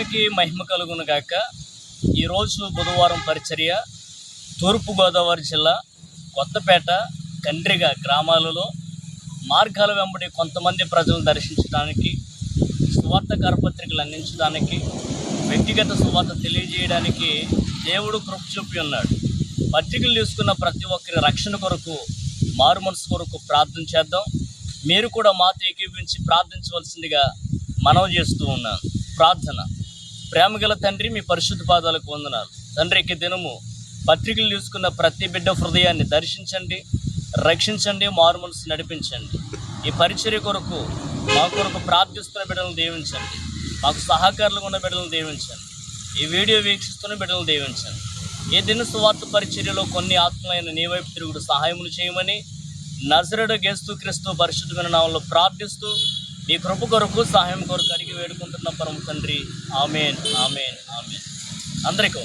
దేవునికి మహిమ కలుగును గాక. ఈరోజు బుధవారం పరిచర్య తూర్పుగోదావరి జిల్లా కొత్తపేట కండ్రిగ గ్రామాలలో మార్గాల వెంబడి కొంతమంది ప్రజలను దర్శించడానికి సువార్త కరపత్రికలు అందించడానికి వ్యక్తిగత సువార్త తెలియజేయడానికి దేవుడు కృప చూపి ఉన్నాడు. పత్రికలు తీసుకున్న ప్రతి ఒక్కరి రక్షణ కొరకు మారు మనసు కొరకు ప్రార్థన చేద్దాం. మీరు కూడా మాతో ఏకీపించి ప్రార్థించవలసిందిగా మనవి చేస్తూ ఉన్నాను. ప్రార్థన. ప్రేమగల తండ్రి మీ పరిశుద్ధ పాదాలకు వందనాలు. తండ్రికి దినము పత్రికలు తీసుకున్న ప్రతి బిడ్డ హృదయాన్ని దర్శించండి రక్షించండి మార్మల్స్ నడిపించండి. ఈ పరిచర్య కొరకు మా కొరకు ప్రార్థిస్తున్న బిడ్డలను దీవించండి. మాకు సహకారులు ఉన్న బిడ్డలను దీవించండి. ఈ వీడియో వీక్షిస్తున్న బిడ్డలను దీవించండి. ఈ దిన సువార్త పరిచర్యలో కొన్ని ఆత్మలైన నీ వైపు తిరుగుడు సహాయములు చేయమని నజరడు గేస్తూ క్రీస్తు పరిశుద్ధమైన నామంలో ప్రార్థిస్తూ ఈ కృప కొరకు సహాయం కొరకు అడిగి వేడుకుంటున్న పరమ తండ్రి. Amen amen amen. అందరికీ